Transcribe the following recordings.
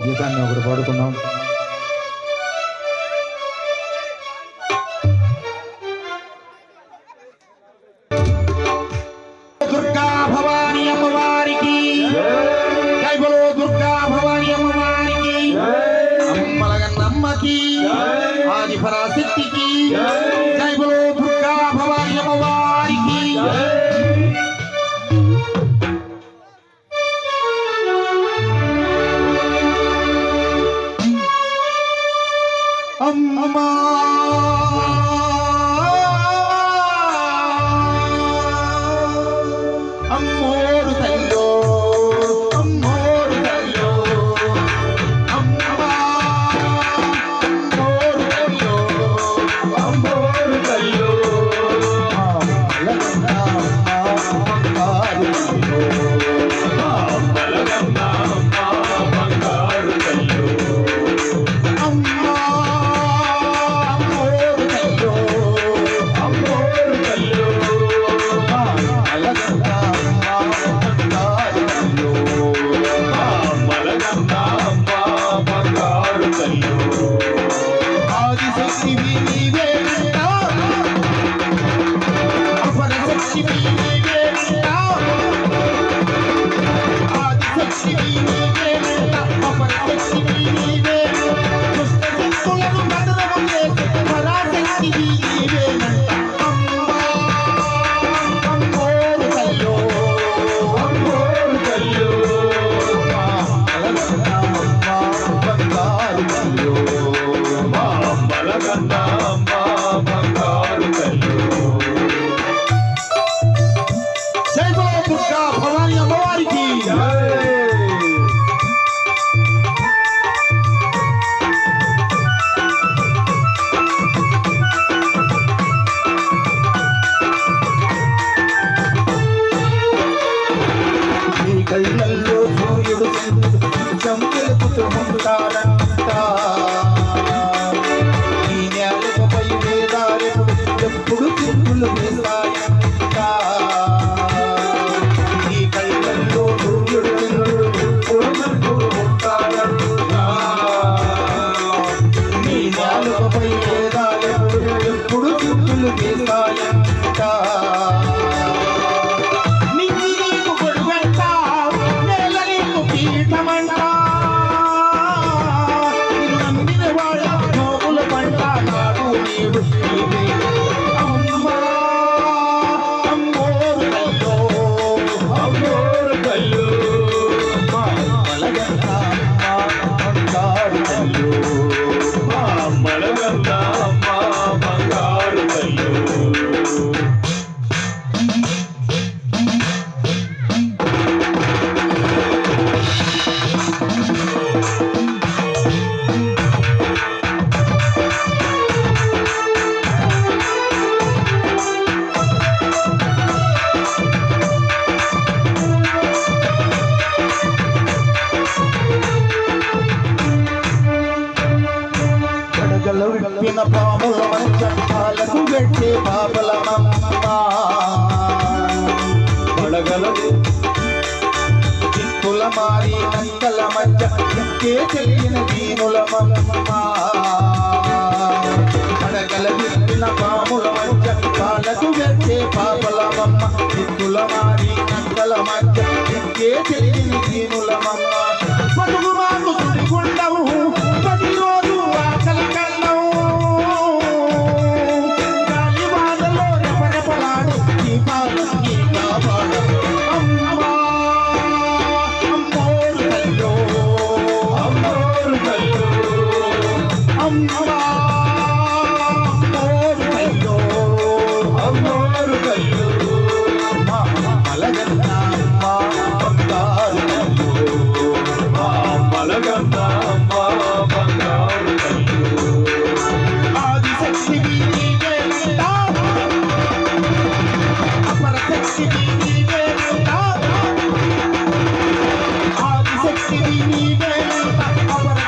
గీతాన్ని ఒకటి పాడుకున్నాం ఆది పరాశక్తికి Mama. Thank you. భవాని అమ్మవారికి menino, menino. గలవిప్పిన పాముల చట్టాలకు గట్టి పాపల పడగలదు చిక్కుల మారి నక్కల మధ్య ఎక్కే చెల్లిన దీనుల పడగల విప్పిన పాముల మధ్య పాలకు గట్టే పాపల మమ్మ చిక్కుల మారి నక్కల మధ్య ఎక్కే చెల్లిన దీనుల మమ్మ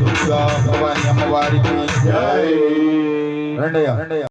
దుర్గా భవాని అమ్మవారికి రండయ్య